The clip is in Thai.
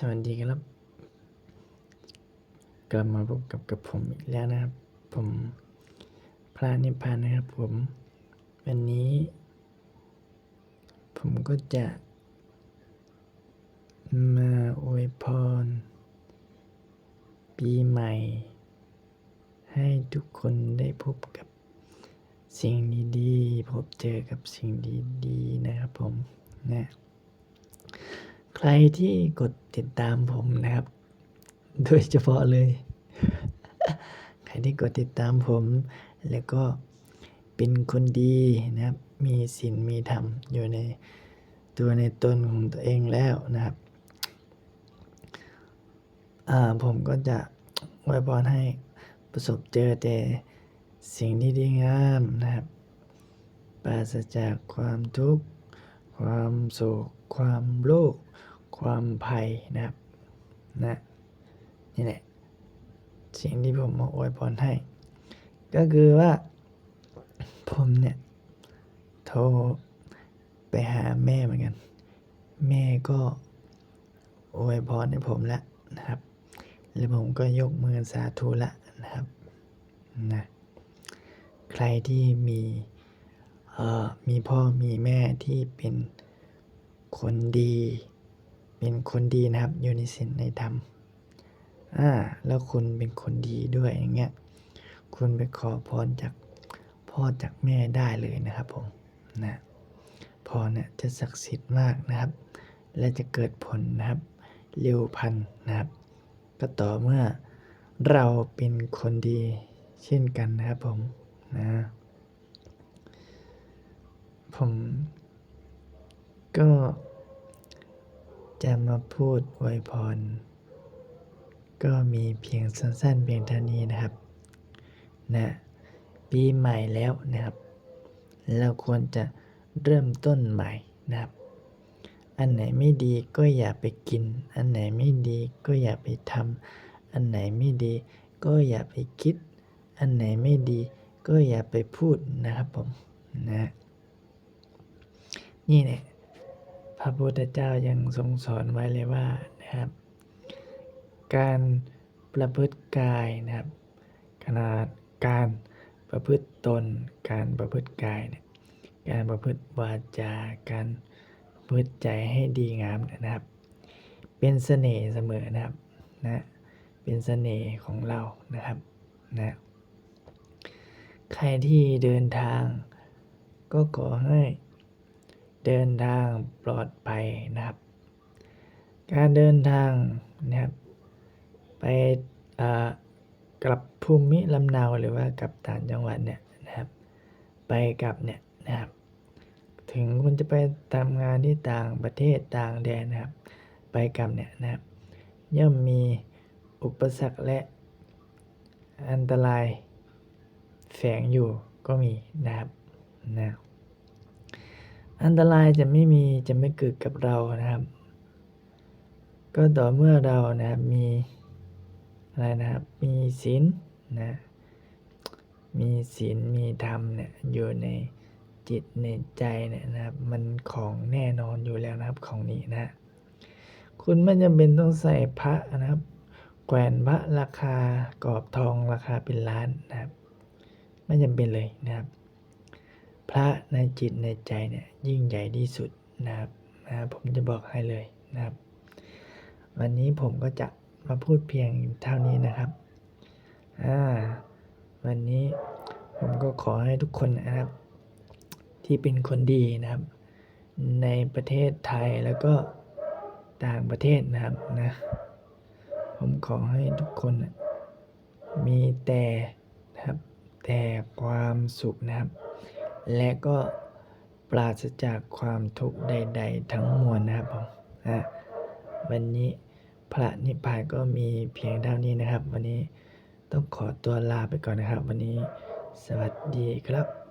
สวัสดีครับ กลับมาพบกับกับผมอีกแล้วนะครับ ผมพระนิพพานนะครับผม วันนี้ ผมก็จะ มาอวยพร ปีใหม่ ให้ทุกคนได้พบกับสิ่งดีๆ พบเจอกับสิ่งดีๆ นะครับผมนะ ใครที่กดติดตามผมนะครับ โดยเฉพาะเลย ใครที่กดติดตามผม แล้วก็เป็นคนดีนะครับ มีศีลมีธรรมอยู่ในตัวในตนของตัวเองแล้วนะครับผมก็จะอวยพรให้ประสบเจอแต่สิ่งที่ดีงามนะครับ ปราศจากความทุกข์ ความโศก ความโลภ ความภัยนะครับนะนี่แหละสิ่งที่ผมมาอวยพรให้ ก็คือว่า ผมเนี่ย โทรไปหาแม่เหมือนกัน แม่ก็อวยพรให้ผมล้วนะครับ แล้วผมก็ยกมือสาธุละนะครับนะใครที่มีเอ่อมีพ่อมีแม่ที่เป็นคนดี เป็นคนดีนะครับอยู่ในศีลในธรรมอ่าแล้วคุณเป็นคนดีด้วยอย่างเงี้ยคุณไปขอพรจากพ่อจากแม่ได้เลยนะครับผมนะพรเนี่ยจะศักดิ์สิทธิ์มากนะครับ และจะเกิดผลนะครับ เร็วพันนะครับ ก็ต่อเมื่อเราเป็นคนดีเช่นกันนะครับผมนะผมก็ จะมาพูดอวยพร ก็มีเพียงสั้นๆเพียงเท่านี้นะครับนะปีใหม่แล้วนะครับ เราควรจะเริ่มต้นใหม่นะครับ อันไหนไม่ดีก็อย่าไปกิน อันไหนไม่ดีก็อย่าไปทำอันไหนไม่ดีก็อย่าไปคิด อันไหนไม่ดีก็อย่าไปพูดนะครับผมนะนี่แหละ พระพุทธเจ้ายังทรงสอนไว้เลยว่านะครับ การประพฤติกายนะครับขนาดการประพฤติตน การประพฤติกายเนี่ยการประพฤติวาจาการประพฤติใจให้ดีงามนะครับ เป็นเสน่ห์เสมอนะครับนะเป็นเสน่ห์ของเรานะครับนะใครที่เดินทางก็ขอให้ เดินทางปลอดภัยนะครับ การเดินทางนะครับ ไปกลับภูมิลำเนาหรือว่ากลับต่างจังหวัดเนี่ยนะครับ ไปกลับเนี่ยนะครับถึงคุณจะไปทำงานที่ต่างประเทศต่างแดนนะครับ ไปกลับเนี่ยนะครับ ย่อมมีอุปสรรคและอันตรายแฝงอยู่ก็มีนะครับนะ อันตรายจะไม่มีจะไม่เกิดกับเรานะครับ ก็ต่อเมื่อเรานะครับมีอะไรนะครับ มีศีลนะ มีศีลมีธรรมเนี่ยอยู่ในจิตในใจเนี่ยนะครับ มันของแน่นอนอยู่แล้วนะครับของนี้นะ คุณไม่จำเป็นต้องใส่พระนะครับ แขวนพระราคากรอบทองราคาเป็นล้านนะครับ ไม่จำเป็นเลยนะครับ พระในจิตในใจเนี่ยยิ่งใหญ่ที่สุดนะครับนะผมจะบอกให้เลยนะครับ วันนี้ผมก็จะมาพูดเพียงเท่านี้นะครับอ่าวันนี้ผมก็ขอให้ทุกคนนะครับ ที่เป็นคนดีนะครับ ในประเทศไทยแล้วก็ต่างประเทศนะครับนะผมขอให้ทุกคนมีแต่นะครับแต่ความสุขนะครับ และก็ปราศจากความทุกข์ใด ๆ ทั้งมวลนะครับผมนะวันนี้พระนิพพานก็มีเพียงเท่านี้นะครับ วันนี้ต้องขอตัวลาไปก่อนนะครับ วันนี้สวัสดีครับ